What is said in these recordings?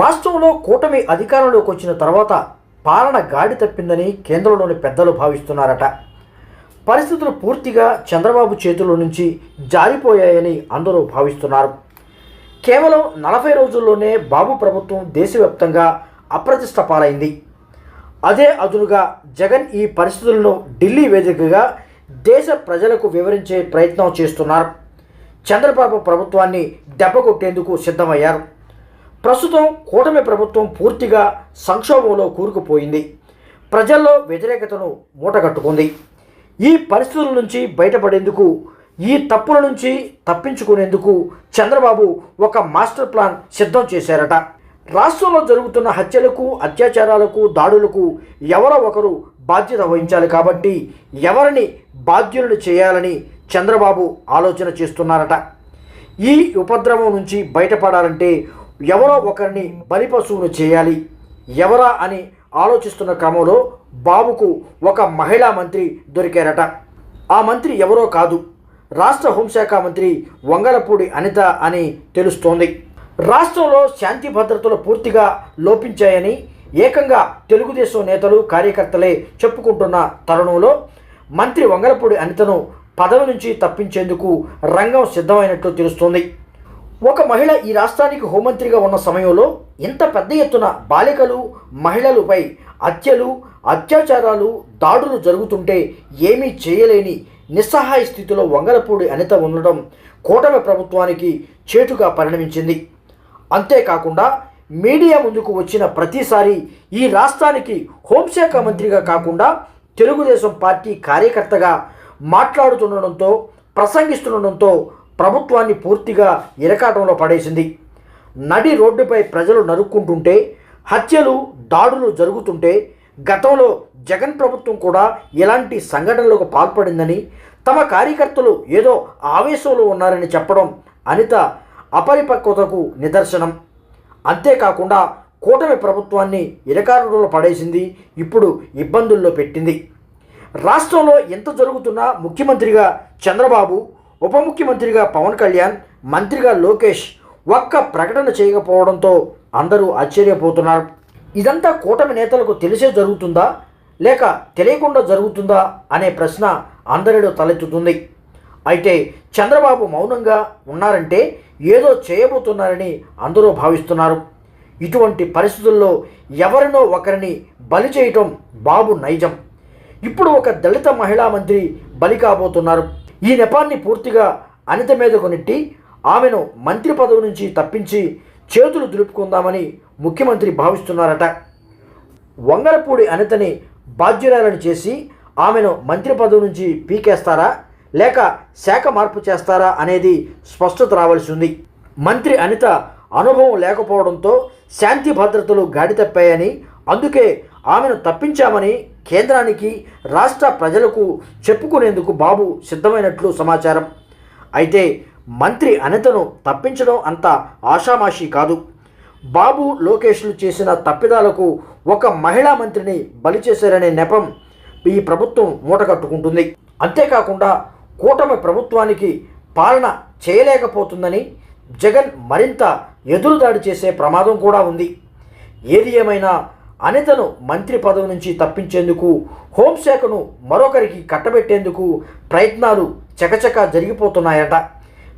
రాష్ట్రంలో కూటమి అధికారంలోకి వచ్చిన తర్వాత పాలన గాడి తప్పిందని కేంద్రంలోని పెద్దలు భావిస్తున్నారట. పరిస్థితులు పూర్తిగా చంద్రబాబు చేతుల నుంచి జారిపోయాయని అందరూ భావిస్తున్నారు. కేవలం నలభై రోజుల్లోనే బాబు ప్రభుత్వం దేశవ్యాప్తంగా అప్రతిష్ట పాలైంది. అదే అదునుగా జగన్ ఈ పరిస్థితులను ఢిల్లీ వేదికగా దేశ ప్రజలకు వివరించే ప్రయత్నం చేస్తున్నారు. చంద్రబాబు ప్రభుత్వాన్ని దెబ్బకొట్టేందుకు సిద్ధమయ్యారు. ప్రస్తుతం కూటమి ప్రభుత్వం పూర్తిగా సంక్షోభంలో కూరుకుపోయింది. ప్రజల్లో వ్యతిరేకతను మూటగట్టుకుంది. ఈ పరిస్థితుల నుంచి బయటపడేందుకు ఈ తప్పుల నుంచి తప్పించుకునేందుకు చంద్రబాబు ఒక మాస్టర్ ప్లాన్ సిద్ధం చేశారట. రాష్ట్రంలో జరుగుతున్న హత్యలకు అత్యాచారాలకు దాడులకు ఎవరో ఒకరు బాధ్యత వహించాలి కాబట్టి ఎవరిని బాధ్యులను చేయాలని చంద్రబాబు ఆలోచన చేస్తున్నారట. ఈ ఉపద్రవం నుంచి బయటపడాలంటే ఎవరో ఒకరిని బలిపశువును చేయాలి. ఎవరా అని ఆలోచిస్తున్న క్రమంలో బాబుకు ఒక మహిళా మంత్రి దొరికారట. ఆ మంత్రి ఎవరో కాదు. రాష్ట్ర హోంశాఖ మంత్రి వంగలపూడి అనిత అని తెలుస్తోంది. రాష్ట్రంలో శాంతి భద్రతలు పూర్తిగా లోపించాయని ఏకంగా తెలుగుదేశం నేతలు కార్యకర్తలే చెప్పుకుంటున్న తరుణంలో మంత్రి వంగలపూడి అనితను పదవి నుంచి తప్పించేందుకు రంగం సిద్ధమైనట్లు తెలుస్తోంది. ఒక మహిళ ఈ రాష్ట్రానికి హోంమంత్రిగా ఉన్న సమయంలో ఇంత పెద్ద ఎత్తున బాలికలు మహిళలపై హత్యలు అత్యాచారాలు దాడులు జరుగుతుంటే ఏమీ చేయలేని నిస్సహాయ స్థితిలో వంగలపూడి అనిత ఉండడం కూటమి ప్రభుత్వానికి చేటుగా పరిణమించింది. అంతేకాకుండా మీడియా ముందుకు వచ్చిన ప్రతిసారి ఈ రాష్ట్రానికి హోంశాఖ మంత్రిగా కాకుండా తెలుగుదేశం పార్టీ కార్యకర్తగా మాట్లాడుతుండడంతో ప్రసంగిస్తుండడంతో ప్రభుత్వాన్ని పూర్తిగా ఇరకాటంలో పడేసింది. నడి రోడ్డుపై ప్రజలు నరుక్కుంటుంటే హత్యలు దాడులు జరుగుతుంటే గతంలో జగన్ ప్రభుత్వం కూడా ఇలాంటి సంఘటనలకు పాల్పడిందని తమ కార్యకర్తలు ఏదో ఆవేశంలో ఉన్నారని చెప్పడం అనిత అపరిపక్వతకు నిదర్శనం. అంతేకాకుండా కూటమి ప్రభుత్వాన్ని ఇరకాటంలో పడేసింది ఇప్పుడు ఇబ్బందుల్లో పెట్టింది. రాష్ట్రంలో ఎంత జరుగుతున్నా ముఖ్యమంత్రిగా చంద్రబాబు ఉప ముఖ్యమంత్రిగా పవన్ కళ్యాణ్ మంత్రిగా లోకేష్ ఒక్క ప్రకటన చేయకపోవడంతో అందరూ ఆశ్చర్యపోతున్నారు. ఇదంతా కూటమి నేతలకు తెలిసే జరుగుతుందా? లేక తెలియకుండా జరుగుతుందా? అనే ప్రశ్న అందరిలో తలెత్తుతుంది. అయితే చంద్రబాబు మౌనంగా ఉన్నారంటే ఏదో చేయబోతున్నారని అందరూ భావిస్తున్నారు. ఇటువంటి పరిస్థితుల్లో ఎవరినో ఒకరిని బలి చేయటం బాబు నైజం. ఇప్పుడు ఒక దళిత మహిళా మంత్రి బలి కాబోతున్నారు. ఈ నెపాన్ని పూర్తిగా అనిత మీదకు నెట్టి ఆమెను మంత్రి పదవి నుంచి తప్పించి చేతులు దులుపుకుందామని ముఖ్యమంత్రి భావిస్తున్నారట. వంగలపూడి అనితని బాధ్యురాలను చేసి ఆమెను మంత్రి పదవి నుంచి పీకేస్తారా? లేక శాఖ మార్పు చేస్తారా అనేది స్పష్టత రావాల్సి ఉంది. మంత్రి అనిత అనుభవం లేకపోవడంతో శాంతి భద్రతలు గాడి తప్పాయని అందుకే ఆమెను తప్పించామని కేంద్రానికి రాష్ట్ర ప్రజలకు చెప్పుకునేందుకు బాబు సిద్ధమైనట్లు సమాచారం. అయితే మంత్రి అనితను తప్పించడం అంత ఆషామాషి కాదు. బాబు లోకేష్లు చేసిన తప్పిదాలకు ఒక మహిళా మంత్రిని బలి చేశారనే నెపం ఈ ప్రభుత్వం మూటకట్టుకుంటుంది అంతేకాకుండా కూటమి ప్రభుత్వానికి పాలన చేయలేకపోతుందని జగన్ మరింత ఎదురుదాడి చేసే ప్రమాదం కూడా ఉంది. ఏది ఏమైనా అనితను మంత్రి పదవి నుంచి తప్పించేందుకు హోంశాఖను మరొకరికి కట్టబెట్టేందుకు ప్రయత్నాలు చకచకా జరిగిపోతున్నాయట.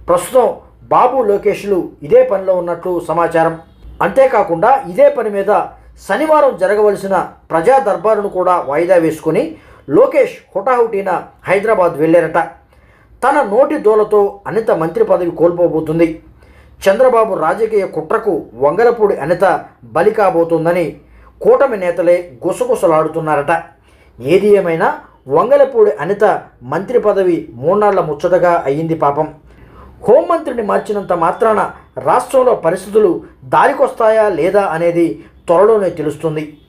ప్రస్తుతం బాబు లోకేష్లు ఇదే పనిలో ఉన్నట్లు సమాచారం. అంతేకాకుండా ఇదే పని మీద శనివారం జరగవలసిన ప్రజా దర్బారును కూడా వాయిదా వేసుకుని లోకేష్ హుటాహుటీన హైదరాబాద్ వెళ్ళారట. తన నోటి దోలతో అనిత మంత్రి పదవి కోల్పోబోతుంది. చంద్రబాబు రాజకీయ కుట్రకు వంగలపూడి అనిత బలి కాబోతుందని కూటమి నేతలే గుసగుసలాడుతున్నారట. ఏది ఏమైనా వంగలపూడి అనిత మంత్రి పదవి మూన్నాళ్ళ ముచ్చటగా అయ్యింది పాపం. హోంమంత్రిని మార్చినంత మాత్రాన రాష్ట్రంలో పరిస్థితులు దారికొస్తాయా లేదా అనేది త్వరలోనే తెలుస్తుంది.